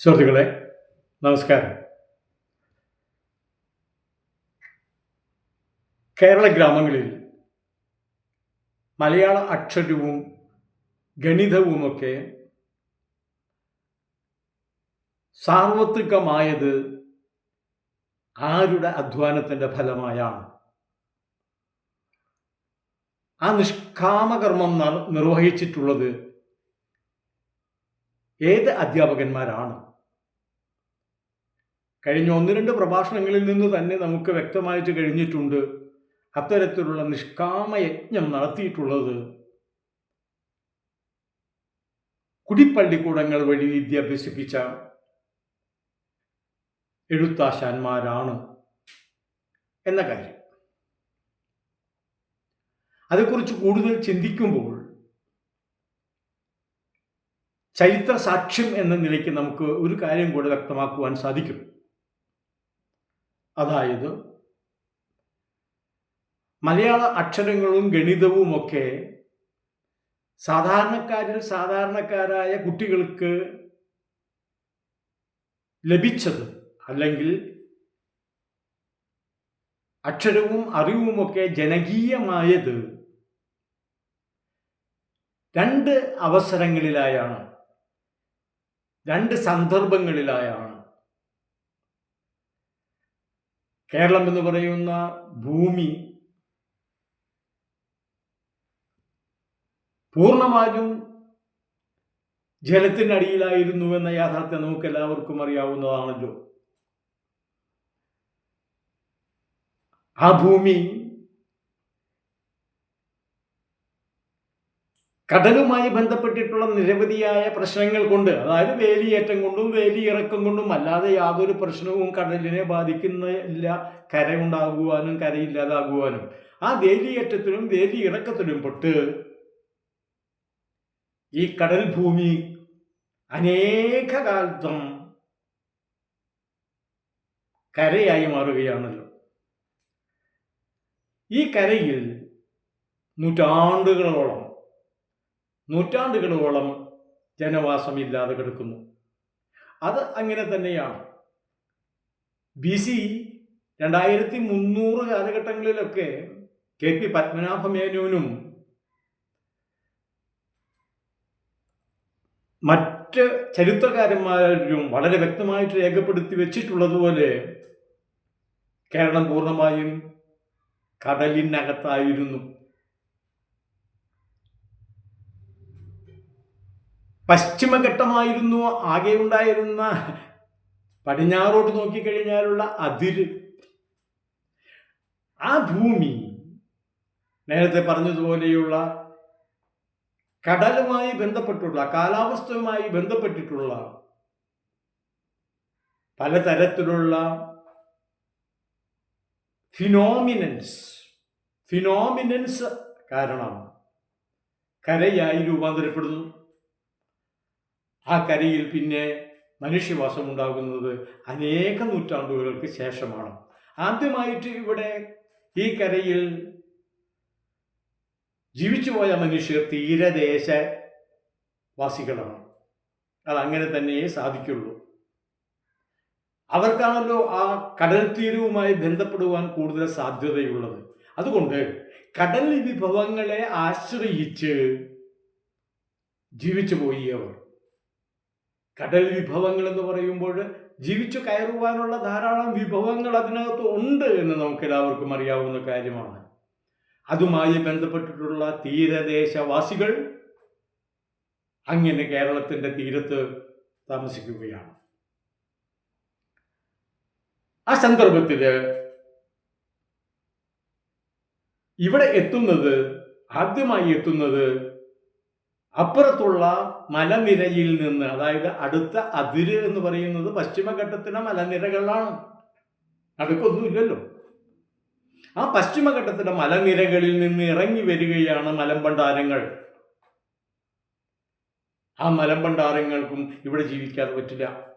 സുഹൃത്തുക്കളെ നമസ്കാരം. കേരള ഗ്രാമങ്ങളിൽ മലയാള അക്ഷരവും ഗണിതവുമൊക്കെ സാർവത്രികമായത് ആരുടെ അധ്വാനത്തിന്റെ ഫലമായാണ്? ആ നിഷ്കാമകർമ്മം നിർവഹിച്ചിട്ടുള്ളത് ഏത് അധ്യാപകന്മാരാണ്? കഴിഞ്ഞ ഒന്ന് രണ്ട് പ്രഭാഷണങ്ങളിൽ നിന്ന് തന്നെ നമുക്ക് വ്യക്തമായിട്ട് കഴിഞ്ഞിട്ടുണ്ട് അത്തരത്തിലുള്ള നിഷ്കാമ യജ്ഞം നടത്തിയിട്ടുള്ളത്. കുടിപ്പള്ളിക്കൂടങ്ങൾ വഴി വിദ്യ അഭ്യസിപ്പിച്ച എഴുത്താശാന്മാരാണ് എന്ന കാര്യം. അതേക്കുറിച്ച് കൂടുതൽ ചിന്തിക്കുമ്പോൾ ചരിത്ര സാക്ഷ്യം എന്ന നിലയ്ക്ക് നമുക്ക് ഒരു കാര്യം കൂടെ വ്യക്തമാക്കുവാൻ സാധിക്കും. അതായത് മലയാള അക്ഷരങ്ങളും ഗണിതവും ഒക്കെ സാധാരണക്കാരിൽ സാധാരണക്കാരായ കുട്ടികൾക്ക് ലഭിച്ചത് അല്ലെങ്കിൽ അക്ഷരവും അറിവുമൊക്കെ ജനകീയമായത് രണ്ട് അവസരങ്ങളിലായാണ് രണ്ട് സന്ദർഭങ്ങളിലായാണ് കേരളം എന്ന് പറയുന്ന ഭൂമി പൂർണമായും ജലത്തിനടിയിലായിരുന്നു എന്ന യാഥാർത്ഥ്യം നമുക്ക് എല്ലാവർക്കും അറിയാവുന്നതാണല്ലോ. ആ ഭൂമി കടലുമായി ബന്ധപ്പെട്ടിട്ടുള്ള നിരവധിയായ പ്രശ്നങ്ങൾ കൊണ്ട് അതായത് വേലിയേറ്റം കൊണ്ടും വേലിയിറക്കം കൊണ്ടും അല്ലാതെ യാതൊരു പ്രശ്നവും കടലിനെ ബാധിക്കുന്നില്ല കര ഉണ്ടാകുവാനും കരയില്ലാതാകുവാനും ആ വേലിയേറ്റത്തിനും വേലിയിറക്കത്തിനും പെട്ട് ഈ കടൽ ഭൂമി അനേക കാലത്തും കരയായി മാറുകയാണല്ലോ. ഈ കരയിൽ നൂറ്റാണ്ടുകളോളം നൂറ്റാണ്ടുകളോളം ജനവാസമില്ലാതെ കിടക്കുന്നു. അത് അങ്ങനെ തന്നെയാണ്. ബി സി രണ്ടായിരത്തി മുന്നൂറ് കാലഘട്ടങ്ങളിലൊക്കെ കെ പി പത്മനാഭമേനോനും മറ്റ് ചരിത്രകാരന്മാരും വളരെ വ്യക്തമായിട്ട് രേഖപ്പെടുത്തി വെച്ചിട്ടുള്ളതുപോലെ കേരളം പൂർണമായും കടലിനകത്തായിരുന്നു. പശ്ചിമഘട്ടമായിരുന്നു ആകെ ഉണ്ടായിരുന്ന പടിഞ്ഞാറോട്ട് നോക്കിക്കഴിഞ്ഞാലുള്ള അതിര്. ആ ഭൂമി നേരത്തെ പറഞ്ഞതുപോലെയുള്ള കടലുമായി ബന്ധപ്പെട്ടുള്ള കാലാവസ്ഥയുമായി ബന്ധപ്പെട്ടിട്ടുള്ള പലതരത്തിലുള്ള ഫിനോമിനൻസ് ഫിനോമിനൻസ് കാരണം കരയായി രൂപാന്തരപ്പെടുന്നു. ആ കരയിൽ പിന്നെ മനുഷ്യവാസം ഉണ്ടാകുന്നത് അനേക നൂറ്റാണ്ടുകൾക്ക് ശേഷമാണ്. ആദ്യമായിട്ട് ഇവിടെ ഈ കരയിൽ ജീവിച്ചുപോയ മനുഷ്യർ തീരദേശ വാസികളാണ് അതങ്ങനെ തന്നെയേ സാധിക്കുള്ളൂ. അവർക്കാണല്ലോ ആ കടൽ തീരവുമായി ബന്ധപ്പെടുവാൻ കൂടുതൽ സാധ്യതയുള്ളത്. അതുകൊണ്ട് കടൽ വിഭവങ്ങളെ ആശ്രയിച്ച് ജീവിച്ചു പോയി അവർ. കടൽ വിഭവങ്ങൾ എന്ന് പറയുമ്പോൾ ജീവിച്ചു കയറുവാനുള്ള ധാരാളം വിഭവങ്ങൾ അതിനകത്ത് ഉണ്ട് എന്ന് നമുക്ക് എല്ലാവർക്കും അറിയാവുന്ന കാര്യമാണ്. അതുമായി ബന്ധപ്പെട്ടിട്ടുള്ള തീരദേശവാസികൾ അങ്ങനെ കേരളത്തിന്റെ തീരത്ത് താമസിക്കുകയാണ്. ആ സന്ദർഭത്തിൽ ഇവിടെ എത്തുന്നത് ആദ്യമായി എത്തുന്നത് അപ്പുറത്തുള്ള മലനിരയിൽ നിന്ന് അതായത് അടുത്ത അതിര് എന്ന് പറയുന്നത് പശ്ചിമഘട്ടത്തിലെ മലനിരകളാണ്. അടുക്കൊന്നുമില്ലല്ലോ. ആ പശ്ചിമഘട്ടത്തിലെ മലനിരകളിൽ നിന്ന് ഇറങ്ങി വരികയാണ് മലമ്പണ്ടാരങ്ങൾ ആ മലമ്പണ്ടാരങ്ങൾക്കും ഇവിടെ ജീവിക്കാതെ പറ്റില്ല.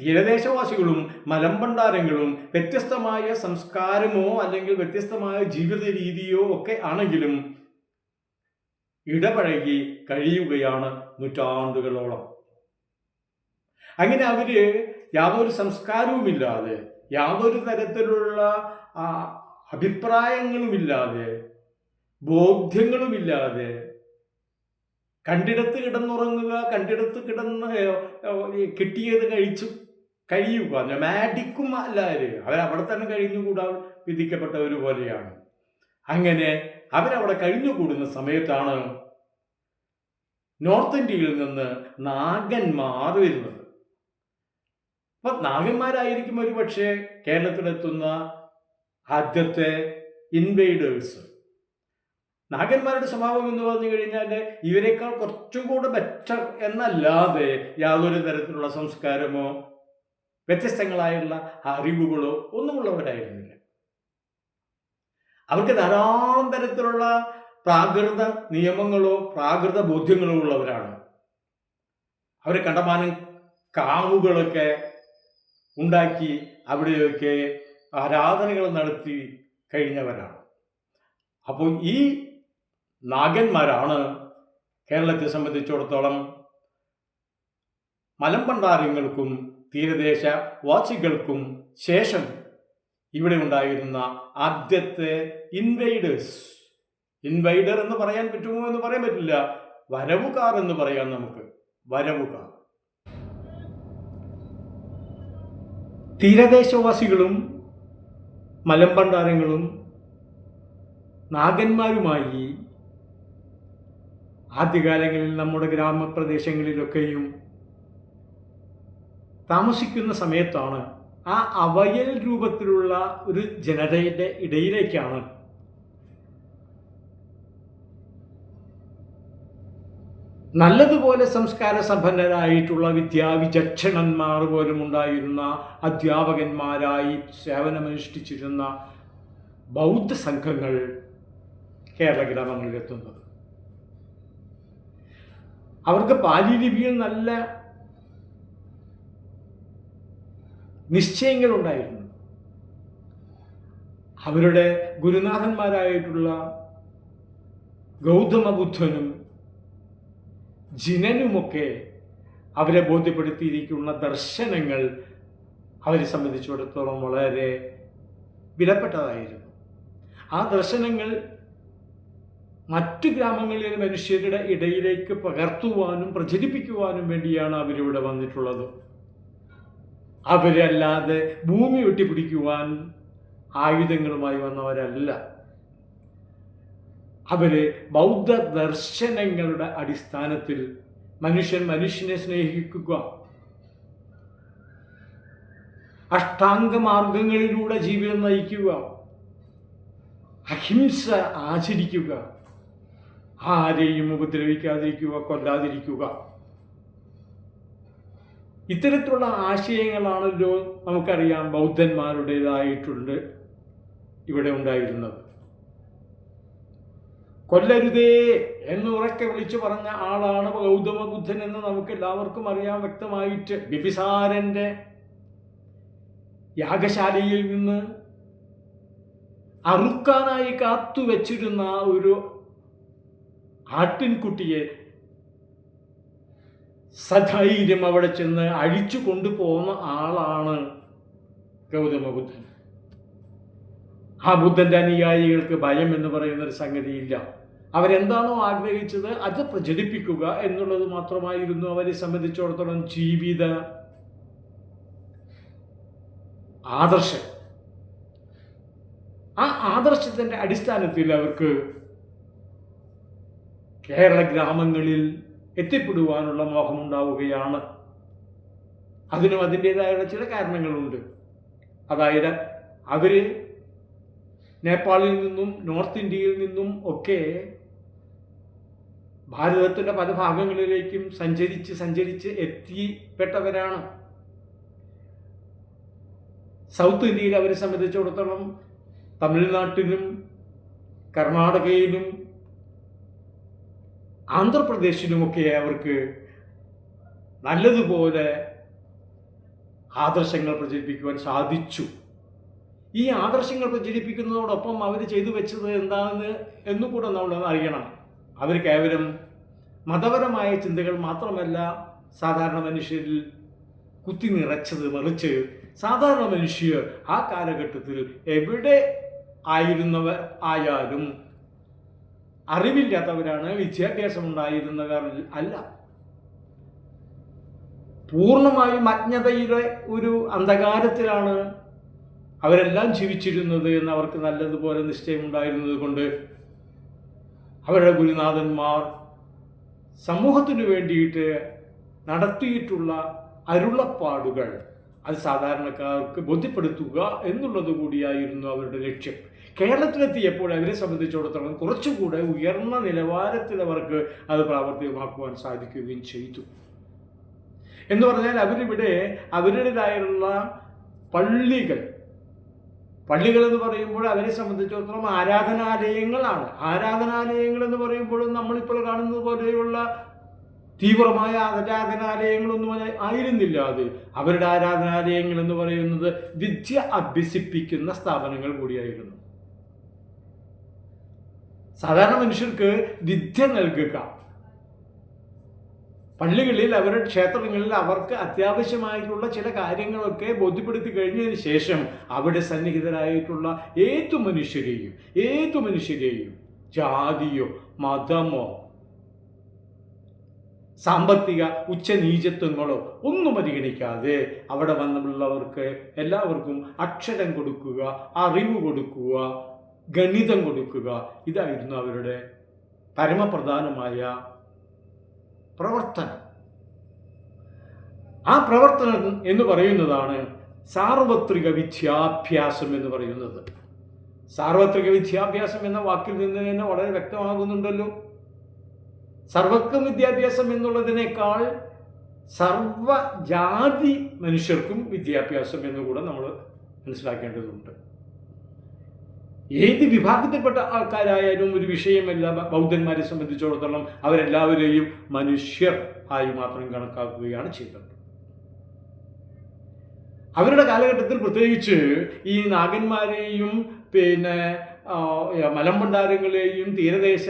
തീരദേശവാസികളും മലമ്പണ്ടാരങ്ങളും വ്യത്യസ്തമായ സംസ്കാരമോ അല്ലെങ്കിൽ വ്യത്യസ്തമായ ജീവിത രീതിയോ ഒക്കെ ആണെങ്കിലും ഇടപഴകി കഴിയുകയാണ് നൂറ്റാണ്ടുകളോളം. അങ്ങനെ അവർ യാതൊരു സംസ്കാരവുമില്ലാതെ യാതൊരു തരത്തിലുള്ള അഭിപ്രായങ്ങളുമില്ലാതെ ബോധ്യങ്ങളുമില്ലാതെ കണ്ടിടത്ത് കിടന്നുറങ്ങുക കണ്ടിടത്ത് കിടന്ന് കിട്ടിയത് കഴിച്ചു കഴിയുക മാഡിക്കും അല്ലാതെ അവിടെ തന്നെ കഴിഞ്ഞുകൂടാൻ വിധിക്കപ്പെട്ടവർ പോലെയാണ്. അങ്ങനെ അവരവിടെ കഴിഞ്ഞുകൂടുന്ന സമയത്താണ് നോർത്ത് ഇന്ത്യയിൽ നിന്ന് നാഗന്മാർ വരുന്നത്. അപ്പൊ നാഗന്മാരായിരിക്കും ഒരു പക്ഷേ കേരളത്തിലെത്തുന്ന ആദ്യത്തെ ഇൻവേഡേഴ്സ് നാഗന്മാരുടെ സ്വഭാവം എന്ന് പറഞ്ഞു കഴിഞ്ഞാൽ ഇവരെക്കാൾ കുറച്ചും കൂടെ ബെറ്റർ എന്നല്ലാതെ യാതൊരു തരത്തിലുള്ള സംസ്കാരമോ വ്യത്യസ്തങ്ങളായുള്ള അറിവുകളോ ഒന്നുമുള്ളവരായിരുന്നില്ല. അവർക്ക് ധാരാളം തരത്തിലുള്ള പ്രാകൃത നിയമങ്ങളോ പ്രാകൃത ബോധ്യങ്ങളോ ഉള്ളവരാണ്. അവർ കണ്ടമാനം കാവുകളൊക്കെ ഉണ്ടാക്കി അവിടെയൊക്കെ ആരാധനകൾ നടത്തി കഴിഞ്ഞവരാണ്. അപ്പോൾ ഈ നാഗന്മാരാണ് കേരളത്തെ സംബന്ധിച്ചിടത്തോളം മലമ്പണ്ടാരങ്ങൾക്കും തീരദേശ വാസികൾക്കും ശേഷം ഇവിടെ ഉണ്ടായിരുന്ന ആദ്യത്തെ ഇൻവൈഡേഴ്സ് ഇൻവൈഡർ എന്ന് പറയാൻ പറ്റുമോ എന്ന് പറയാൻ പറ്റില്ല. വരവുകാർ എന്ന് പറയാം നമുക്ക്. വരവുകാർ. തീരദേശവാസികളും മലമ്പണ്ടാരങ്ങളും നാഗന്മാരുമായി ആദ്യകാലങ്ങളിൽ നമ്മുടെ ഗ്രാമപ്രദേശങ്ങളിലൊക്കെയും താമസിക്കുന്ന സമയത്താണ് ആ അവയൽ രൂപത്തിലുള്ള ഒരു ജനതയുടെ ഇടയിലേക്കാണ്. നല്ലതുപോലെ സംസ്കാര സമ്പന്നരായിട്ടുള്ള വിദ്യാവിചക്ഷണന്മാർ പോലും ഉണ്ടായിരുന്ന അധ്യാപകന്മാരായി സേവനമനുഷ്ഠിച്ചിരുന്ന ബൗദ്ധ സംഘങ്ങൾ കേരള ഗ്രാമങ്ങളിലെത്തുന്നത്. അവർക്ക് പാലി ലിപിയിൽ നല്ല നിശ്ചയങ്ങളുണ്ടായിരുന്നു. അവരുടെ ഗുരുനാഥന്മാരായിട്ടുള്ള ഗൗതമ ബുദ്ധനും ജിനനുമൊക്കെ അവരെ ബോധ്യപ്പെടുത്തിയിരിക്കുന്ന ദർശനങ്ങൾ അവരെ സംബന്ധിച്ചിടത്തോളം വളരെ വിലപ്പെട്ടതായിരുന്നു. ആ ദർശനങ്ങൾ മറ്റു ഗ്രാമങ്ങളിലെ മനുഷ്യരുടെ ഇടയിലേക്ക് പകർത്തുവാനും പ്രചരിപ്പിക്കുവാനും വേണ്ടിയാണ് അവരിവിടെ വന്നിട്ടുള്ളത്. അവരല്ലാതെ ഭൂമി വെട്ടിപ്പിടിക്കുവാൻ ആയുധങ്ങളുമായി വന്നവരല്ല. അവർ ബൗദ്ധ ദർശനങ്ങളുടെ അടിസ്ഥാനത്തിൽ മനുഷ്യൻ മനുഷ്യനെ സ്നേഹിക്കുക. അഷ്ടാംഗ മാർഗങ്ങളിലൂടെ ജീവിതം നയിക്കുക. അഹിംസ ആചരിക്കുക. ആരെയും ഉപദ്രവിക്കാതിരിക്കുക കൊല്ലാതിരിക്കുക. ഇത്തരത്തിലുള്ള ആശയങ്ങളാണല്ലോ നമുക്കറിയാം ബൗദ്ധന്മാരുടേതായിട്ടുണ്ട് ഇവിടെ ഉണ്ടായിരുന്നത്. കൊല്ലരുതേ എന്ന് ഉറക്കെ വിളിച്ചു പറഞ്ഞ ആളാണ് ഗൗതമ ബുദ്ധൻ എന്ന് നമുക്ക് എല്ലാവർക്കും അറിയാൻ വ്യക്തമായിട്ട്. ബിബിസാരന്റെ യാഗശാലയിൽ നിന്ന് അറുക്കാനായി കാത്തുവച്ചിരുന്ന ഒരു ആട്ടിൻകുട്ടിയെ സധൈര്യം അവിടെ ചെന്ന് അഴിച്ചു കൊണ്ടുപോകുന്ന ആളാണ് ഗൗതമ ബുദ്ധൻ. ആ ബുദ്ധന്റെ അനുയായികൾക്ക് ഭയം എന്ന് പറയുന്ന ഒരു സംഗതിയില്ല. അവരെന്താണോ ആഗ്രഹിച്ചത് അത് പ്രചരിപ്പിക്കുക എന്നുള്ളത് മാത്രമായിരുന്നു അവരെ സംബന്ധിച്ചിടത്തോളം ജീവിത ആദർശം. ആ ആദർശത്തിന്റെ അടിസ്ഥാനത്തിൽ അവർക്ക് കേരള ഗ്രാമങ്ങളിൽ എത്തിപ്പെടുവാനുള്ള മോഹമുണ്ടാവുകയാണ്. അതിനും അതിന്റെതായ ചില കാരണങ്ങളുണ്ട്. അതായത് അവർ നേപ്പാളിൽ നിന്നും നോർത്ത് ഇന്ത്യയിൽ നിന്നും ഒക്കെ ഭാരതത്തിന്റെ പല ഭാഗങ്ങളിലേക്കും സഞ്ചരിച്ച് സഞ്ചരിച്ച് എത്തിപ്പെട്ടവരാണ്. സൗത്ത് ഇന്ത്യയിൽ അവരെ സംബന്ധിച്ചിടത്തോളം തമിഴ്നാട്ടിലും കർണാടകയിലും ആന്ധ്രാപ്രദേശിലുമൊക്കെ അവർക്ക് നല്ലതുപോലെ ആദർശങ്ങൾ പ്രചരിപ്പിക്കുവാൻ സാധിച്ചു. ഈ ആദർശങ്ങൾ പ്രചരിപ്പിക്കുന്നതോടൊപ്പം അവർ ചെയ്തു വെച്ചത് എന്താണെന്ന് എന്നുകൂടെ നമ്മൾ അറിയണം. അവർ കേവലം മതപരമായ ചിന്തകൾ മാത്രമല്ല സാധാരണ മനുഷ്യരിൽ കുത്തി നിറച്ചത് മറിച്ച് സാധാരണ മനുഷ്യർ ആ കാലഘട്ടത്തിൽ എവിടെ ആയിരുന്നവർ ആയാലും അറിവില്ലാത്തവരാണ് വിദ്യാഭ്യാസം ഉണ്ടായിരുന്നവർ അല്ല. പൂർണമായും അജ്ഞതയുടെ ഒരു അന്ധകാരത്തിലാണ് അവരെല്ലാം ജീവിച്ചിരുന്നത് എന്ന് അവർക്ക് നല്ലതുപോലെ നിശ്ചയമുണ്ടായിരുന്നത് കൊണ്ട് അവരുടെ ഗുരുനാഥന്മാർ സമൂഹത്തിനു വേണ്ടിയിട്ട് നടത്തിയിട്ടുള്ള അരുളപ്പാടുകൾ അത് സാധാരണക്കാർക്ക് ബോധ്യപ്പെടുത്തുക എന്നുള്ളത് കൂടിയായിരുന്നു അവരുടെ ലക്ഷ്യം. കേരളത്തിലെത്തിയപ്പോൾ അവരെ സംബന്ധിച്ചിടത്തോളം കുറച്ചുകൂടെ ഉയർന്ന നിലവാരത്തിൽ അവർക്ക് അത് പ്രാവർത്തികമാക്കുവാൻ സാധിക്കുകയും ചെയ്തു. എന്ന് പറഞ്ഞാൽ അവരിവിടെ അവരുടേതായുള്ള പള്ളികൾ. പള്ളികൾ എന്ന് പറയുമ്പോൾ അവരെ സംബന്ധിച്ചിടത്തോളം ആരാധനാലയങ്ങളാണ്. ആരാധനാലയങ്ങൾ എന്ന് പറയുമ്പോൾ നമ്മളിപ്പോൾ കാണുന്നത് പോലെയുള്ള തീവ്രമായ ആരാധനാലയങ്ങളൊന്നും ആയിരുന്നില്ല അത്. അവരുടെ ആരാധനാലയങ്ങൾ എന്ന് പറയുന്നത് വിദ്യ അഭ്യസിപ്പിക്കുന്ന സ്ഥാപനങ്ങൾ കൂടിയായിരുന്നു. സാധാരണ മനുഷ്യർക്ക് വിദ്യ നൽകുക പള്ളികളിൽ അവരുടെ ക്ഷേത്രങ്ങളിൽ അവർക്ക് അത്യാവശ്യമായിട്ടുള്ള ചില കാര്യങ്ങളൊക്കെ ബോധ്യപ്പെടുത്തി കഴിഞ്ഞതിന് ശേഷം അവിടെ സന്നിഹിതരായിട്ടുള്ള ഏതു മനുഷ്യരെയും ഏതു മനുഷ്യരെയും ജാതിയോ മതമോ സാമ്പത്തിക ഉച്ചനീചത്വങ്ങളോ ഒന്നും പരിഗണിക്കാതെ അവിടെ വന്നുള്ളവർക്ക് എല്ലാവർക്കും അക്ഷരം കൊടുക്കുക അറിവ് കൊടുക്കുക ഗണിതം കൊടുക്കുക. ഇതായിരുന്നു അവരുടെ പരമപ്രധാനമായ പ്രവർത്തനം. ആ പ്രവർത്തനം എന്ന് പറയുന്നതാണ് സാർവത്രിക വിദ്യാഭ്യാസം എന്ന് പറയുന്നത്. സാർവത്രിക വിദ്യാഭ്യാസം എന്ന വാക്കിൽ നിന്ന് തന്നെ വളരെ വ്യക്തമാകുന്നുണ്ടല്ലോ. സർവക്ക വിദ്യാഭ്യാസം എന്നുള്ളതിനേക്കാൾ സർവജാതി മനുഷ്യർക്കും വിദ്യാഭ്യാസം എന്നുകൂടെ നമ്മൾ മനസ്സിലാക്കേണ്ടതുണ്ട്. ഏത് വിഭാഗത്തിൽപ്പെട്ട ആൾക്കാരായാലും ഒരു വിഷയമല്ല ബൗദ്ധന്മാരെ സംബന്ധിച്ചിടത്തോളം അവരെല്ലാവരെയും മനുഷ്യർ ആയി മാത്രം കണക്കാക്കുകയാണ് ചെയ്തത്. അവരുടെ കാലഘട്ടത്തിൽ പ്രത്യേകിച്ച് ഈ നാഗന്മാരെയും പിന്നെ മലമ്പണ്ടാരങ്ങളെയും തീരദേശ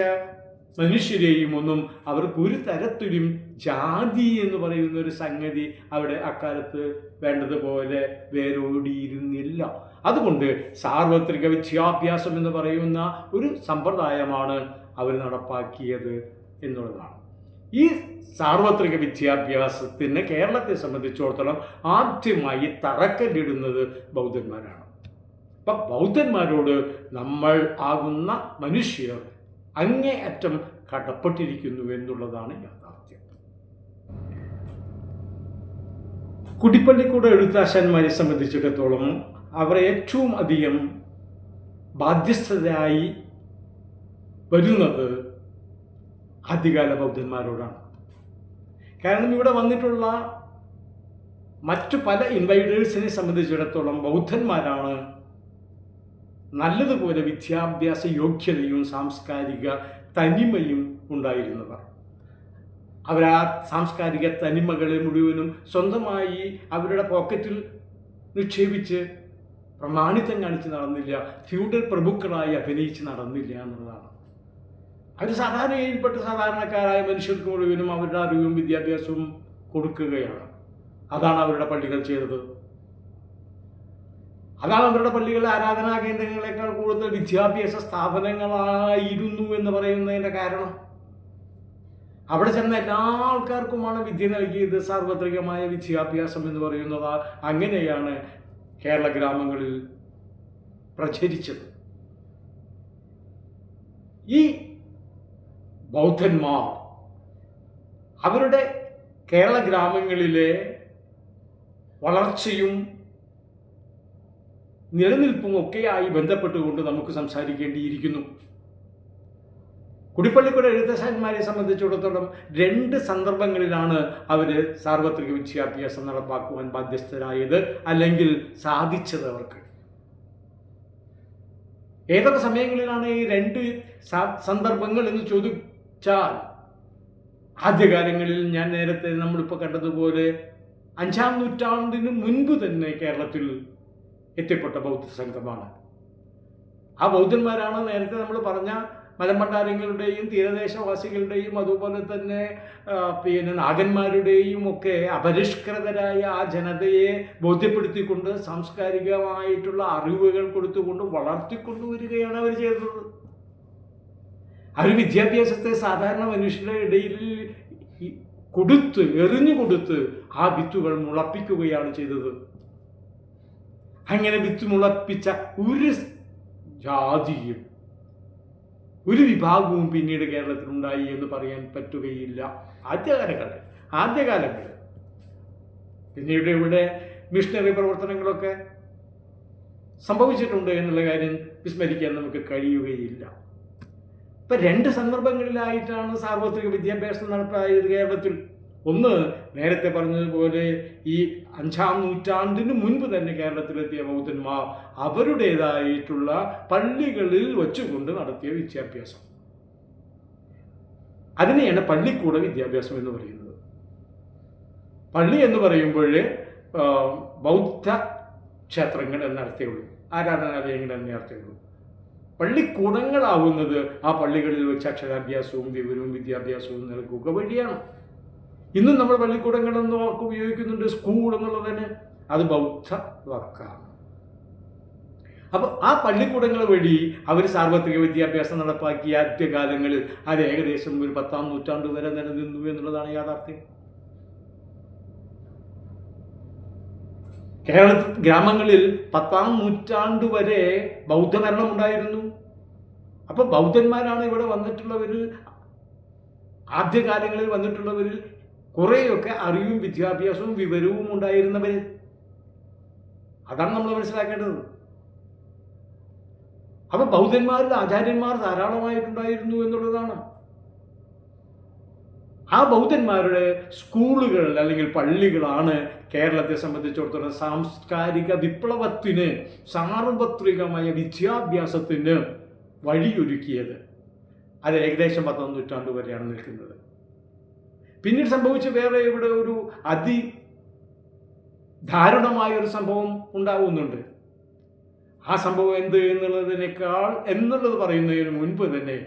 മനുഷ്യരെയും ഒന്നും അവർക്ക് ഒരു തരത്തിലും ജാതി എന്ന് പറയുന്ന ഒരു സംഗതി അവിടെ അക്കാലത്ത് വേണ്ടതുപോലെ വേരോടിയിരുന്നില്ല. അതുകൊണ്ട് സാർവത്രിക വിദ്യാഭ്യാസം എന്ന് പറയുന്ന ഒരു സമ്പ്രദായമാണ് അവർ നടപ്പാക്കിയത് എന്നുള്ളതാണ്. ഈ സാർവത്രിക വിദ്യാഭ്യാസത്തിന് കേരളത്തെ സംബന്ധിച്ചിടത്തോളം ആദ്യമായി തറക്കല്ലിടുന്നത് ബൗദ്ധന്മാരാണ്. അപ്പം ബൗദ്ധന്മാരോട് നമ്മൾ ആകുന്ന മനുഷ്യർ അങ്ങേയറ്റം കടപ്പെട്ടിരിക്കുന്നു എന്നുള്ളതാണ് യാഥാർത്ഥ്യം. കുടിപ്പള്ളിക്കൂടെ എഴുത്താശാന്മാരെ സംബന്ധിച്ചിടത്തോളം അവർ ഏറ്റവും അധികം ബാധ്യസ്ഥരായി വരുന്നത് ആദ്യകാല ബൗദ്ധന്മാരോടാണ്. കാരണം ഇവിടെ വന്നിട്ടുള്ള മറ്റു പല ഇൻവൈഡേഴ്സിനെ സംബന്ധിച്ചിടത്തോളം ബൗദ്ധന്മാരാണ് നല്ലതുപോലെ വിദ്യാഭ്യാസ യോഗ്യതയും സാംസ്കാരിക തനിമയും ഉണ്ടായിരുന്നവർ. അവർ ആ സാംസ്കാരിക തനിമകളെ മുഴുവനും സ്വന്തമായി അവരുടെ പോക്കറ്റിൽ നിക്ഷേപിച്ച് പ്രമാണിത്തം കാണിച്ച് നടന്നില്ല ഫ്യൂഡൽ പ്രഭുക്കളായി അഭിനയിച്ച് നടന്നില്ല എന്നുള്ളതാണ്. അവർ സാധാരണയിൽപ്പെട്ട സാധാരണക്കാരായ മനുഷ്യർക്ക് മുഴുവനും അവരുടെ അറിവും വിദ്യാഭ്യാസവും കൊടുക്കുകയാണ്. അതാണ് അവരുടെ പള്ളികൾ ചെയ്തത്. അതാണ് അവരുടെ പള്ളികളിലെ ആരാധനാ കേന്ദ്രങ്ങളെക്കാൾ കൂടുതൽ വിദ്യാഭ്യാസ സ്ഥാപനങ്ങളായിരുന്നു എന്ന് പറയുന്നതിന്റെ കാരണം. അവിടെ ചെന്ന എല്ലാ ആൾക്കാർക്കുമാണ് വിദ്യ നൽകിയത് സാർവത്രികമായ വിദ്യാഭ്യാസം എന്ന് പറയുന്നത്. അങ്ങനെയാണ് കേരള ഗ്രാമങ്ങളിൽ പ്രചരിച്ചത്. ഈ ബൗദ്ധന്മാർ അവരുടെ കേരള ഗ്രാമങ്ങളിലെ വളർച്ചയും നിലനിൽപ്പും ഒക്കെയായി ബന്ധപ്പെട്ടുകൊണ്ട് നമുക്ക് സംസാരിക്കേണ്ടിയിരിക്കുന്നു. കുടിപ്പള്ളിക്കൂടെ എഴുത്തച്ഛന്മാരെ സംബന്ധിച്ചിടത്തോളം രണ്ട് സന്ദർഭങ്ങളിലാണ് അവർ സാർവത്രിക വിദ്യാഭ്യാസം നടപ്പാക്കുവാൻ ബാധ്യസ്ഥരായത് അല്ലെങ്കിൽ സാധിച്ചത് അവർക്ക്. ഏതൊക്കെ സമയങ്ങളിലാണ് ഈ രണ്ട് സന്ദർഭങ്ങൾ എന്ന് ചോദിച്ചാൽ ആദ്യകാലങ്ങളിൽ ഞാൻ നേരത്തെ നമ്മളിപ്പോൾ കണ്ടതുപോലെ അഞ്ചാം നൂറ്റാണ്ടിന് മുൻപ് തന്നെ കേരളത്തിൽ എത്തിപ്പെട്ട ബൗദ്ധ സംഘമാണ്. ആ ബൗദ്ധന്മാരാണ് നേരത്തെ നമ്മൾ പറഞ്ഞ മലമ്പണ്ടാരങ്ങളുടെയും തീരദേശവാസികളുടെയും അതുപോലെ തന്നെ പിന്നെ നാഗന്മാരുടെയും ഒക്കെ അപരിഷ്കൃതരായ ആ ജനതയെ ബോധ്യപ്പെടുത്തിക്കൊണ്ട് സാംസ്കാരികമായിട്ടുള്ള അറിവുകൾ കൊടുത്തുകൊണ്ട് വളർത്തിക്കൊണ്ടുവരികയാണ് അവർ ചെയ്തത്. അവർ വിദ്യാഭ്യാസത്തെ സാധാരണ മനുഷ്യരുടെ ഇടയിൽ കൊടുത്ത് എറിഞ്ഞു കൊടുത്ത് ആ വിത്തുകൾ മുളപ്പിക്കുകയാണ് ചെയ്തത്. അങ്ങനെ വിത്ത് മുളപ്പിച്ച ഒരു ജാതിയും ഒരു വിഭാഗവും പിന്നീട് കേരളത്തിലുണ്ടായി എന്ന് പറയാൻ പറ്റുകയില്ല. ആദ്യകാലങ്ങളിൽ ആദ്യകാലങ്ങളിൽ. പിന്നീട് ഇവിടെ മിഷണറി പ്രവർത്തനങ്ങളൊക്കെ സംഭവിച്ചിട്ടുണ്ട് എന്നുള്ള കാര്യം വിസ്മരിക്കാൻ നമുക്ക് കഴിയുകയില്ല. ഇപ്പം രണ്ട് സന്ദർഭങ്ങളിലായിട്ടാണ് സാർവത്രിക വിദ്യാഭ്യാസം നടപ്പായത് കേരളത്തിൽ. ഒന്ന് നേരത്തെ പറഞ്ഞതുപോലെ ഈ അഞ്ചാം നൂറ്റാണ്ടിന് മുൻപ് തന്നെ കേരളത്തിലെത്തിയ ബൗദ്ധന്മാർ അവരുടേതായിട്ടുള്ള പള്ളികളിൽ വച്ചുകൊണ്ട് നടത്തിയ വിദ്യാഭ്യാസം. അതിനെയാണ് പള്ളിക്കൂട വിദ്യാഭ്യാസം എന്ന് പറയുന്നത്. പള്ളി എന്ന് പറയുമ്പോൾ ബൗദ്ധ ക്ഷേത്രങ്ങൾ എന്നർത്ഥേ ഉള്ളൂ. ആരാധനാലയങ്ങൾ എന്നർത്ഥേ ഉള്ളൂ. പള്ളിക്കൂടങ്ങളാവുന്നത് ആ പള്ളികളിൽ വെച്ച് അക്ഷരാഭ്യാസവും വിവരവും വിദ്യാഭ്യാസവും നൽകുക വഴിയാണ്. ഇന്നും നമ്മൾ പള്ളിക്കൂടങ്ങൾ എന്ന വാക്ക് ഉപയോഗിക്കുന്നുണ്ട് സ്കൂൾ എന്നുള്ളതിന് അത് ബൗദ്ധ വാക്കാണ്. അപ്പോൾ ആ പള്ളിക്കൂടങ്ങൾ വഴി അവർ സാർവത്രിക വിദ്യാഭ്യാസം നടപ്പാക്കിയ ആദ്യകാലങ്ങളിൽ അത് ഏകദേശം ഒരു പത്താം നൂറ്റാണ്ട് വരെ നിലനിന്നു എന്നുള്ളതാണ് യാഥാർത്ഥ്യം. കേരള ഗ്രാമങ്ങളിൽ പത്താം നൂറ്റാണ്ട് വരെ ബൗദ്ധഭരണം ഉണ്ടായിരുന്നു. അപ്പോൾ ബൗദ്ധന്മാരാണ് ഇവിടെ വന്നിട്ടുള്ളവരിൽ ആദ്യകാലങ്ങളിൽ വന്നിട്ടുള്ളവരിൽ കുറേയൊക്കെ അറിവും വിദ്യാഭ്യാസവും വിവരവും ഉണ്ടായിരുന്നവർ അതാണ് നമ്മൾ മനസ്സിലാക്കേണ്ടത്. അപ്പോൾ ബൗദ്ധന്മാരിൽ ആചാര്യന്മാർ ധാരാളമായിട്ടുണ്ടായിരുന്നു എന്നുള്ളതാണ്. ആ ബൗദ്ധന്മാരുടെ സ്കൂളുകൾ അല്ലെങ്കിൽ പള്ളികളാണ് കേരളത്തെ സംബന്ധിച്ചിടത്തോളം സാംസ്കാരിക വിപ്ലവത്തിന് സാർവത്രികമായ വിദ്യാഭ്യാസത്തിന് വഴിയൊരുക്കിയത്. അത് ഏകദേശം പത്താം നൂറ്റാണ്ട് വരെയാണ് നിൽക്കുന്നത്. പിന്നീട് സംഭവിച്ച വേറെ ഇവിടെ ഒരു അതി ദാരുണമായ ഒരു സംഭവം ഉണ്ടാവുന്നുണ്ട്. ആ സംഭവം എന്ത് എന്നുള്ളതിനേക്കാൾ എന്നുള്ളത് പറയുന്നതിന് മുൻപ് തന്നെ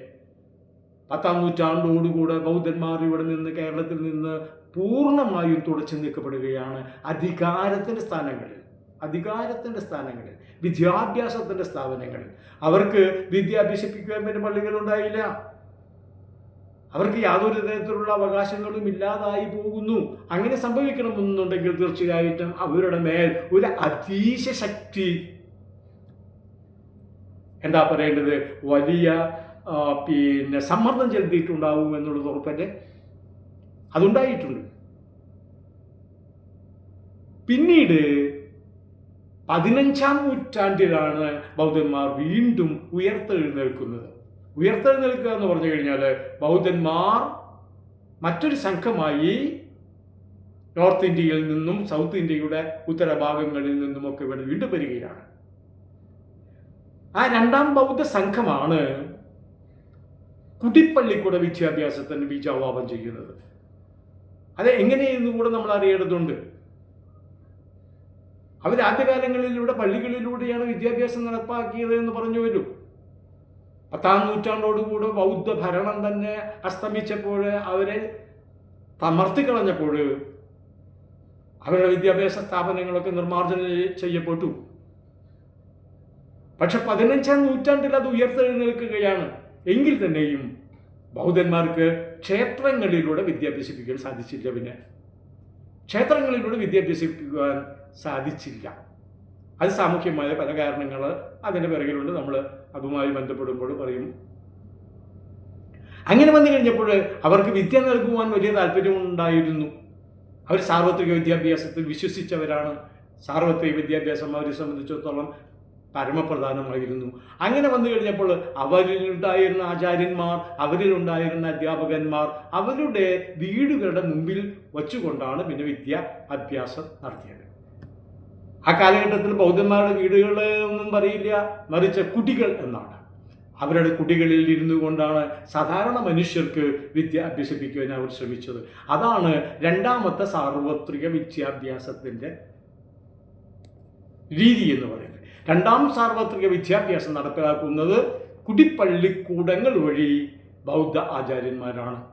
പത്താം നൂറ്റാണ്ടോടുകൂടെ ബൗദ്ധന്മാർ ഇവിടെ നിന്ന് കേരളത്തിൽ നിന്ന് പൂർണമായും തുടച്ചു നീക്കപ്പെടുകയാണ് അധികാരത്തിന്റെ സ്ഥാനങ്ങളിൽ അധികാരത്തിന്റെ സ്ഥാനങ്ങളിൽ വിദ്യാഭ്യാസത്തിന്റെ സ്ഥാപനങ്ങളിൽ. അവർക്ക് വിദ്യ അഭ്യസിപ്പിക്കുവാൻ പിന്നെ പള്ളികളുണ്ടായില്ല. അവർക്ക് യാതൊരു തരത്തിലുള്ള അവകാശങ്ങളും ഇല്ലാതായി പോകുന്നു. അങ്ങനെ സംഭവിക്കണമെന്നുണ്ടെങ്കിൽ തീർച്ചയായിട്ടും അവരുടെ മേൽ ഒരു അതീശ ശക്തി എന്താ പറയേണ്ടത്? വലിയ പിന്നെ സമ്മർദ്ദം ചെലുത്തിയിട്ടുണ്ടാവും എന്നുള്ളത് ഉറപ്പല്ലേ? അതുണ്ടായിട്ടുണ്ട്. പിന്നീട് പതിനഞ്ചാം നൂറ്റാണ്ടിലാണ് ബൗദ്ധന്മാർ വീണ്ടും ഉയർത്തെഴുന്നേൽക്കുന്നത്. ഉയർത്തെഴുന്നേൽക്കുക എന്ന് പറഞ്ഞു കഴിഞ്ഞാൽ ബൗദ്ധന്മാർ മറ്റൊരു സംഘമായി നോർത്ത് ഇന്ത്യയിൽ നിന്നും സൗത്ത് ഇന്ത്യയുടെ ഉത്തരഭാഗങ്ങളിൽ നിന്നുമൊക്കെ ഇവിടെ വീണ്ടും വരികയാണ്. ആ രണ്ടാം ബൗദ്ധ സംഘമാണ് കുടിപ്പള്ളിക്കൂടെ വിദ്യാഭ്യാസത്തിന് ബീജാവാപം ചെയ്യുന്നത്. അത് എങ്ങനെയെന്ന് കൂടെ നമ്മൾ അറിയേണ്ടതുണ്ട്. അവർ ആദ്യകാലങ്ങളിലൂടെ പള്ളികളിലൂടെയാണ് വിദ്യാഭ്യാസം നടപ്പാക്കിയത് എന്ന് പറഞ്ഞു വരും. പത്താം നൂറ്റാണ്ടോടുകൂടെ ബൗദ്ധ ഭരണം തന്നെ അസ്തമിച്ചപ്പോൾ അവരെ തമർത്തിക്കളഞ്ഞപ്പോൾ അവരുടെ വിദ്യാഭ്യാസ സ്ഥാപനങ്ങളൊക്കെ നിർമ്മാർജനം ചെയ്യപ്പെട്ടു. പക്ഷെ പതിനഞ്ചാം നൂറ്റാണ്ടിൽ അത് ഉയർത്തെഴുന്നേൽക്കുകയാണ്. എങ്കിൽ തന്നെയും ബൗദ്ധന്മാർക്ക് ക്ഷേത്രങ്ങളിലൂടെ വിദ്യാഭ്യസിപ്പിക്കാൻ സാധിച്ചില്ല പിന്നെ. ക്ഷേത്രങ്ങളിലൂടെ വിദ്യാഭ്യസിപ്പിക്കുവാൻ സാധിച്ചില്ല. അത് സാമൂഹ്യമായ പല കാരണങ്ങൾ അതിന്റെ പിറകിലുണ്ട്. നമ്മൾ അതുമായി ബന്ധപ്പെടുമ്പോൾ പറയും. അങ്ങനെ വന്നു കഴിഞ്ഞപ്പോൾ അവർക്ക് വിദ്യ നൽകുവാൻ വലിയ താല്പര്യമുണ്ടായിരുന്നു. അവർ സാർവത്രിക വിദ്യാഭ്യാസത്തിൽ വിശ്വസിച്ചവരാണ്. സാർവത്രിക വിദ്യാഭ്യാസം അവരെ സംബന്ധിച്ചിടത്തോളം പരമപ്രധാനമായിരുന്നു. അങ്ങനെ വന്നു കഴിഞ്ഞപ്പോൾ അവരിലുണ്ടായിരുന്ന ആചാര്യന്മാർ അവരിലുണ്ടായിരുന്ന അധ്യാപകന്മാർ അവരുടെ വീടുകളുടെ മുമ്പിൽ വച്ചുകൊണ്ടാണ് പിന്നെ വിദ്യ അഭ്യാസം നടത്തിയത്. ആ കാലഘട്ടത്തിൽ ബൗദ്ധന്മാരുടെ വീടുകൾ ഒന്നും പറയില്ല. മറിച്ച് കുട്ടികൾ എന്നാണ്. അവരുടെ കുട്ടികളിൽ ഇരുന്നു കൊണ്ടാണ് സാധാരണ മനുഷ്യർക്ക് വിദ്യ അഭ്യസിപ്പിക്കുവാൻ അവർ ശ്രമിച്ചത്. അതാണ് രണ്ടാമത്തെ സാർവത്രിക വിദ്യാഭ്യാസത്തിന്റെ രീതി എന്ന് പറയുന്നത്. രണ്ടാം സാർവത്രിക വിദ്യാഭ്യാസം നടപ്പിലാക്കുന്നത് കുടിപ്പള്ളിക്കൂടങ്ങൾ വഴി ബൗദ്ധ ആചാര്യന്മാരാണ്.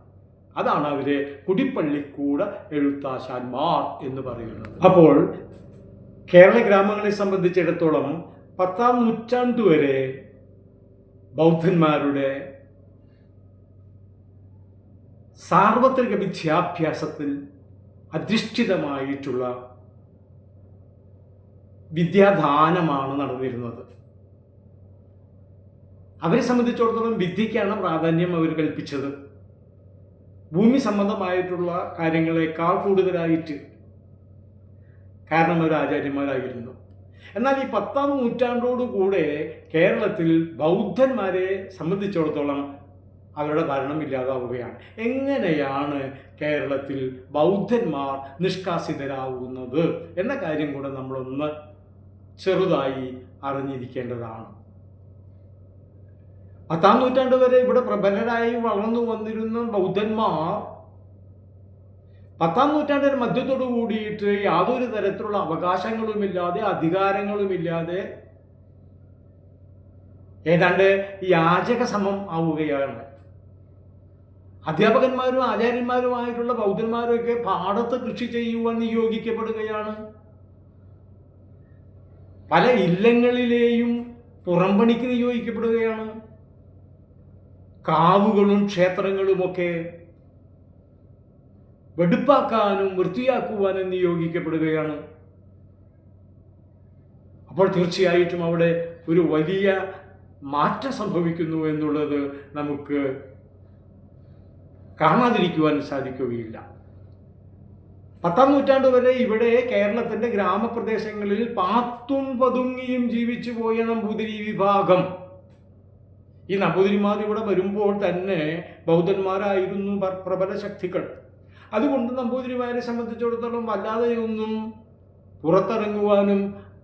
അതാണ് അവരെ കുടിപ്പള്ളിക്കൂട എഴുത്താശാന്മാർ എന്ന് പറയുന്നത്. അപ്പോൾ കേരള ഗ്രാമങ്ങളെ സംബന്ധിച്ചിടത്തോളം പത്താം നൂറ്റാണ്ട് വരെ ബൗദ്ധന്മാരുടെ സാർവത്രിക വിദ്യാഭ്യാസത്തിൽ അധിഷ്ഠിതമായിട്ടുള്ള വിദ്യാദാനമാണ് നടന്നിരുന്നത്. അവരെ സംബന്ധിച്ചിടത്തോളം വിദ്യയ്ക്കാണ് പ്രാധാന്യം അവർ കൽപ്പിച്ചത്. ഭൂമി സംബന്ധമായിട്ടുള്ള കാര്യങ്ങളെക്കാൾ കൂടുതലായിട്ട് കാരണം അവർ ആചാര്യന്മാരായിരുന്നു? എന്നാൽ ഈ പത്താം നൂറ്റാണ്ടോടുകൂടെ കേരളത്തിൽ ബൗദ്ധന്മാരെ സംബന്ധിച്ചിടത്തോളം അവരുടെ ഭരണം ഇല്ലാതാവുകയാണ്. എങ്ങനെയാണ് കേരളത്തിൽ ബൗദ്ധന്മാർ നിഷ്കാസിതരാകുന്നത് എന്ന കാര്യം കൂടെ നമ്മളൊന്ന് ചെറുതായി അറിഞ്ഞിരിക്കേണ്ടതാണ്. പത്താം നൂറ്റാണ്ട് വരെ ഇവിടെ പ്രബലരായി വളർന്നു വന്നിരുന്ന ബൗദ്ധന്മാർ പത്താം നൂറ്റാണ്ടിന് മധ്യത്തോടു കൂടിയിട്ട് യാതൊരു തരത്തിലുള്ള അവകാശങ്ങളുമില്ലാതെ അധികാരങ്ങളുമില്ലാതെ ഏതാണ്ട് യാചക സമം ആവുകയാണ്. അധ്യാപകന്മാരും ആചാര്യന്മാരുമായിട്ടുള്ള ബൗദ്ധന്മാരൊക്കെ പാടത്ത് കൃഷി ചെയ്യുവാൻ നിയോഗിക്കപ്പെടുകയാണ്. പല ഇല്ലങ്ങളിലെയും പുറംപണിക്ക് നിയോഗിക്കപ്പെടുകയാണ്. കാവുകളും ക്ഷേത്രങ്ങളുമൊക്കെ വെടുപ്പാക്കാനും വൃത്തിയാക്കുവാനും നിയോഗിക്കപ്പെടുകയാണ് അപ്പോൾ തീർച്ചയായിട്ടും അവിടെ ഒരു വലിയ മാറ്റം സംഭവിക്കുന്നു എന്നുള്ളത് നമുക്ക് കാണാതിരിക്കുവാൻ സാധിക്കുകയില്ല. പത്താം നൂറ്റാണ്ട് വരെ ഇവിടെ കേരളത്തിന്റെ ഗ്രാമപ്രദേശങ്ങളിൽ പാത്തും പതുങ്ങിയും ജീവിച്ചു പോയ നമ്പൂതിരി വിഭാഗം. ഈ നമ്പൂതിരിമാർ ഇവിടെ വരുമ്പോൾ തന്നെ ബൗദ്ധന്മാരായിരുന്നു പ്രബല ശക്തികൾ. അതുകൊണ്ട് നമ്പൂതിരിമാരെ സംബന്ധിച്ചിടത്തോളം വല്ലാതെ ഒന്നും പുറത്തിറങ്ങുവാനും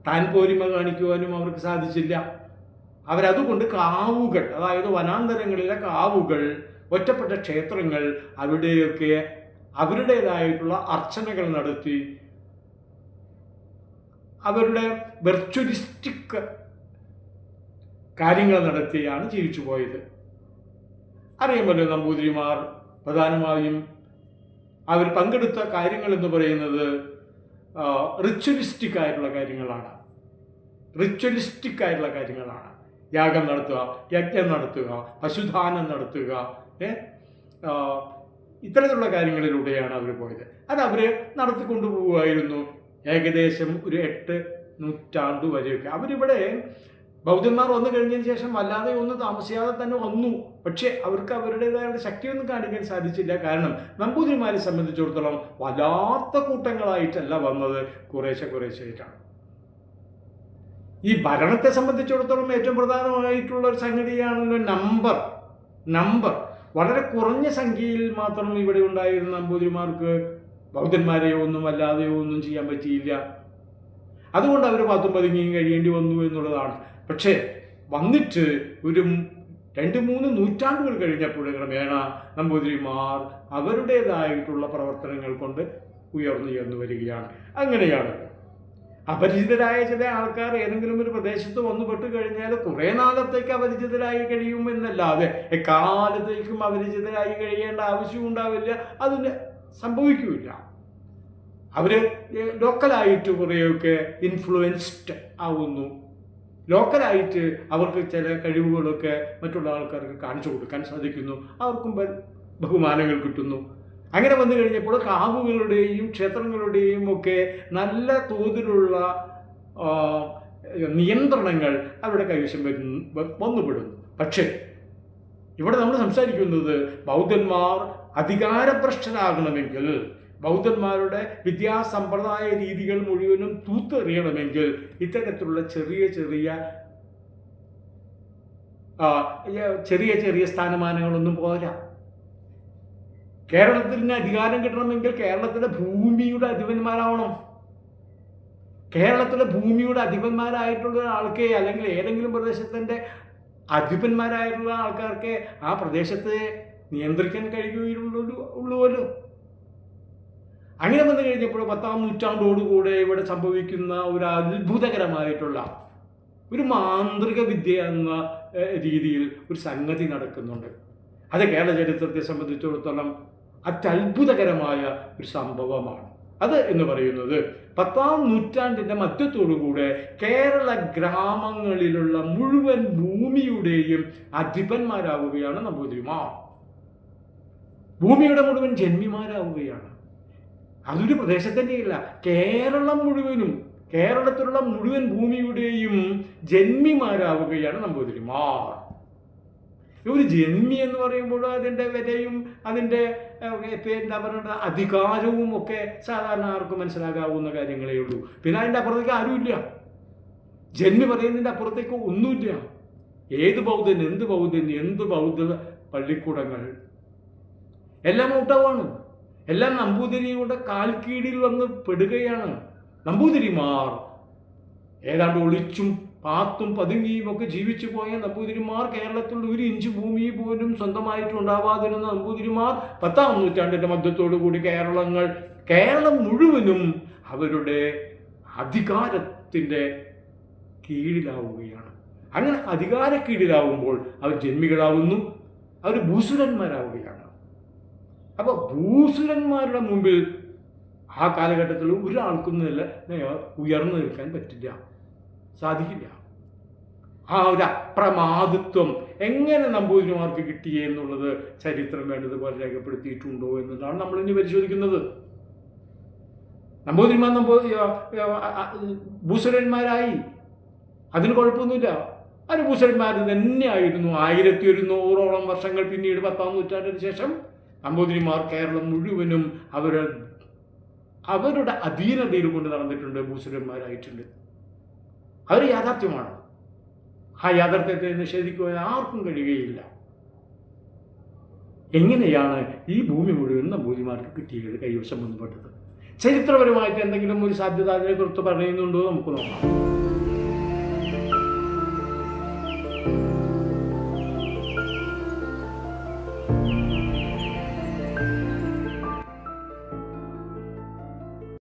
താൻ പോരിമ കാണിക്കുവാനും അവർക്ക് സാധിച്ചില്ല. അവരതുകൊണ്ട് കാവുകൾ അതായത് വനാന്തരങ്ങളിലെ കാവുകൾ ഒറ്റപ്പെട്ട ക്ഷേത്രങ്ങൾ അവിടെയൊക്കെ അവരുടേതായിട്ടുള്ള അർച്ചനകൾ നടത്തി അവരുടെ വെർച്വലിസ്റ്റിക് കാര്യങ്ങൾ നടത്തിയാണ് ജീവിച്ചു പോയത് അറിയാമല്ലോ നമ്പൂതിരിമാർ പ്രധാനമായും അവർ പങ്കെടുത്ത കാര്യങ്ങൾ എന്ന് പറയുന്നത് റിച്വലിസ്റ്റിക് ആയിട്ടുള്ള കാര്യങ്ങളാണ്. റിച്വലിസ്റ്റിക് ആയിട്ടുള്ള കാര്യങ്ങളാണ്. യാഗം നടത്തുക യജ്ഞം നടത്തുക പശുദാനം നടത്തുക ഇത്തരത്തിലുള്ള കാര്യങ്ങളിലൂടെയാണ് അവർ പോയത്. അത് അവർ നടത്തിക്കൊണ്ടു പോവുമായിരുന്നു ഏകദേശം ഒരു എട്ട് നൂറ്റാണ്ട് വരെയൊക്കെ. അവരിവിടെ ബൗദ്ധന്മാർ വന്നു കഴിഞ്ഞതിന് ശേഷം വല്ലാതെ ഒന്നും താമസിയാതെ തന്നെ വന്നു. പക്ഷേ അവർക്ക് അവരുടേതായ ശക്തിയൊന്നും കാണിക്കാൻ സാധിച്ചില്ല. കാരണം നമ്പൂതിരിമാരെ സംബന്ധിച്ചിടത്തോളം വല്ലാത്ത കൂട്ടങ്ങളായിട്ടല്ല വന്നത് കുറേശ്ശെ കുറേശ്ശെയായിട്ടാണ്. ഈ ഭരണത്തെ സംബന്ധിച്ചിടത്തോളം ഏറ്റവും പ്രധാനമായിട്ടുള്ള ഒരു സംഗതിയാണല്ലോ നമ്പർ. നമ്പർ. വളരെ കുറഞ്ഞ സംഖ്യയിൽ മാത്രം ഇവിടെ ഉണ്ടായിരുന്ന നമ്പൂതിരിമാർക്ക് ബൗദ്ധന്മാരെയോ ഒന്നും അല്ലാതെയോ ഒന്നും ചെയ്യാൻ പറ്റിയില്ല. അതുകൊണ്ട് അവർ പത്തും പതുങ്ങിയും കഴിയേണ്ടി വന്നു എന്നുള്ളതാണ്. പക്ഷേ വന്നിട്ട് ഒരു രണ്ട് മൂന്ന് നൂറ്റാണ്ടുകൾ കഴിഞ്ഞപ്പോൾ ക്രമേണ നമ്പൂതിരിമാർ അവരുടേതായിട്ടുള്ള പ്രവർത്തനങ്ങൾ കൊണ്ട് ഉയർന്നുയർന്നു വരികയാണ്. അങ്ങനെയാണ്. അപരിചിതരായ ചില ആൾക്കാർ ഏതെങ്കിലും ഒരു പ്രദേശത്ത് വന്നു കഴിഞ്ഞാൽ കുറേ നാളത്തേക്ക് അപരിചിതരായി കഴിയും എന്നല്ലാതെ എക്കാലത്തേക്കും അപരിചിതരായി കഴിയേണ്ട ആവശ്യം ഉണ്ടാവില്ല. അതിന് സംഭവിക്കില്ല. അവർ ലോക്കലായിട്ട് കുറേയൊക്കെ ഇൻഫ്ലുവൻസ്ഡ് ആവുന്നു. ലോക്കലായിട്ട് അവർക്ക് ചില കഴിവുകളൊക്കെ മറ്റുള്ള ആൾക്കാർക്ക് കാണിച്ചു കൊടുക്കാൻ സാധിക്കുന്നു. അവർക്കും ബഹുമാനങ്ങൾ കിട്ടുന്നു. അങ്ങനെ വന്നു കഴിഞ്ഞപ്പോൾ കാവുകളുടെയും ക്ഷേത്രങ്ങളുടെയും ഒക്കെ നല്ല തോതിലുള്ള നിയന്ത്രണങ്ങൾ അവരുടെ കൈവശം വരുന്നു വന്നുപെടുന്നു. പക്ഷേ ഇവിടെ നമ്മൾ സംസാരിക്കുന്നത് ബൗദ്ധന്മാർ അധികാരഭ്രഷ്ടരാകണമെങ്കിൽ ബൗദ്ധന്മാരുടെ വിദ്യാസമ്പ്രദായ രീതികൾ മുഴുവനും തൂത്തെറിയണമെങ്കിൽ ഇത്തരത്തിലുള്ള ചെറിയ ചെറിയ ചെറിയ ചെറിയ സ്ഥാനമാനങ്ങളൊന്നും പോരാ. കേരളത്തിന് അധികാരം കിട്ടണമെങ്കിൽ കേരളത്തിലെ ഭൂമിയുടെ അധിപന്മാരാവണം. കേരളത്തിലെ ഭൂമിയുടെ അധിപന്മാരായിട്ടുള്ള ഒരാൾക്ക് അല്ലെങ്കിൽ ഏതെങ്കിലും പ്രദേശത്തിന്റെ അധിപന്മാരായിട്ടുള്ള ആൾക്കാർക്ക് ആ പ്രദേശത്തെ നിയന്ത്രിക്കാൻ കഴിയുകയുള്ളൂ ഉള്ളുവല്ലോ അങ്ങനെ വന്നു കഴിഞ്ഞപ്പോൾ പത്താം നൂറ്റാണ്ടോടുകൂടെ ഇവിടെ സംഭവിക്കുന്ന ഒരു അത്ഭുതകരമായിട്ടുള്ള ഒരു മാന്ത്രിക വിദ്യ എന്ന രീതിയിൽ ഒരു സംഗതി നടക്കുന്നുണ്ട്. അത് കേരള ചരിത്രത്തെ സംബന്ധിച്ചിടത്തോളം അത്യത്ഭുതകരമായ ഒരു സംഭവമാണ്. അത് എന്ന് പറയുന്നത് പത്താം നൂറ്റാണ്ടിന്റെ മധ്യത്തോടുകൂടെ കേരള ഗ്രാമങ്ങളിലുള്ള മുഴുവൻ ഭൂമിയുടെയും അധിപന്മാരാവുകയാണ് നമ്പൂതിരിമാർ ഭൂമിയുടെ മുഴുവൻ ജന്മിമാരാവുകയാണ്. അതൊരു പ്രദേശത്തിന്റെ ഇല്ല കേരളം മുഴുവനും കേരളത്തിലുള്ള മുഴുവൻ ഭൂമിയുടെയും ജന്മിമാരാവുകയാണ് നമ്പൂതിരിമാർ. ഒരു ജന്മി എന്ന് പറയുമ്പോൾ അതിന്റെ വിലയും അതിന്റെ എന്താ പറയുക അധികാരവും ഒക്കെ സാധാരണ ആർക്കും മനസ്സിലാകാവുന്ന കാര്യങ്ങളേ ഉള്ളൂ. പിന്നെ അതിന്റെ അപ്പുറത്തേക്ക് ആരുമില്ല. ജന്മി പറയുന്നതിന്റെ അപ്പുറത്തേക്ക് ഒന്നുമില്ല. ഏത് ബൗദ്ധൻ എന്ത് ബൗദ്ധൻ എന്ത് ബൗദ്ധ പള്ളിക്കൂടങ്ങൾ. എല്ലാം ഔട്ടവാണ്. എല്ലാം നമ്പൂതിരിയുടെ കാൽക്കീടിൽ വന്ന് പെടുകയാണ്. നമ്പൂതിരിമാർ ഏതാണ്ട് ഒളിച്ചും പാത്തും പതുങ്ങിയും ഒക്കെ ജീവിച്ചു പോയ നമ്പൂതിരിമാർ കേരളത്തിലുള്ള ഒരു ഇഞ്ച് ഭൂമി പോലും സ്വന്തമായിട്ട് സ്വന്തമായിട്ടുണ്ടാവാതിരുന്ന നമ്പൂതിരിമാർ പത്താം നൂറ്റാണ്ടിന്റെ മധ്യത്തോടു കൂടി കേരളങ്ങൾ കേരളം മുഴുവനും അവരുടെ അധികാരത്തിന്റെ കീഴിലാവുകയാണ്. അങ്ങനെ അധികാര കീഴിലാവുമ്പോൾ അവർ ജന്മികളാവുന്നു അവർ ഭൂസുരന്മാരാവുകയാണ്. അപ്പോൾ ഭൂസുരന്മാരുടെ മുമ്പിൽ ആ കാലഘട്ടത്തിൽ ഒരാൾക്കും ഉയർന്നു നിൽക്കാൻ പറ്റില്ല. സാധിക്കില്ല. ആ ഒരു അപ്രമാദിത്വം എങ്ങനെ നമ്പൂതിരിമാർക്ക് കിട്ടിയേ എന്നുള്ളത് ചരിത്രം വേണ്ടതുപോലെ രേഖപ്പെടുത്തിയിട്ടുണ്ടോ എന്നതാണ് നമ്മൾ ഇനി പരിശോധിക്കുന്നത്. നമ്പൂതിരിമാർ നമ്പൂ ഭൂസുരന്മാരായി. അതിന് കുഴപ്പമൊന്നുമില്ല. അതിന് ഭൂസുരന്മാർ തന്നെയായിരുന്നു ആയിരത്തി ഒരുന്നൂറോളം വർഷങ്ങൾ പിന്നീട് പത്താം നൂറ്റാണ്ടിന് ശേഷം നമ്പൂതിരിമാർ കേരളം മുഴുവനും അവർ അവരുടെ അധീനതയിൽ കൊണ്ട് നടന്നിട്ടുണ്ട് ഭൂസുരന്മാരായിട്ടുണ്ട് അവർ യാഥാർത്ഥ്യമാണ്. ആ യാഥാർത്ഥ്യത്തെ നിഷേധിക്കുവാൻ ആർക്കും കഴിയുകയില്ല. എങ്ങനെയാണ് ഈ ഭൂമി മുഴുവൻ നമ്പൂതിരിമാർക്ക് കിട്ടിയത്? കൈവശം ബന്ധപ്പെട്ടത് ചരിത്രപരമായിട്ട് എന്തെങ്കിലും ഒരു സാധ്യത അതിനെക്കുറിച്ച് പറയുന്നുണ്ടോ? നമുക്ക് നോക്കാം.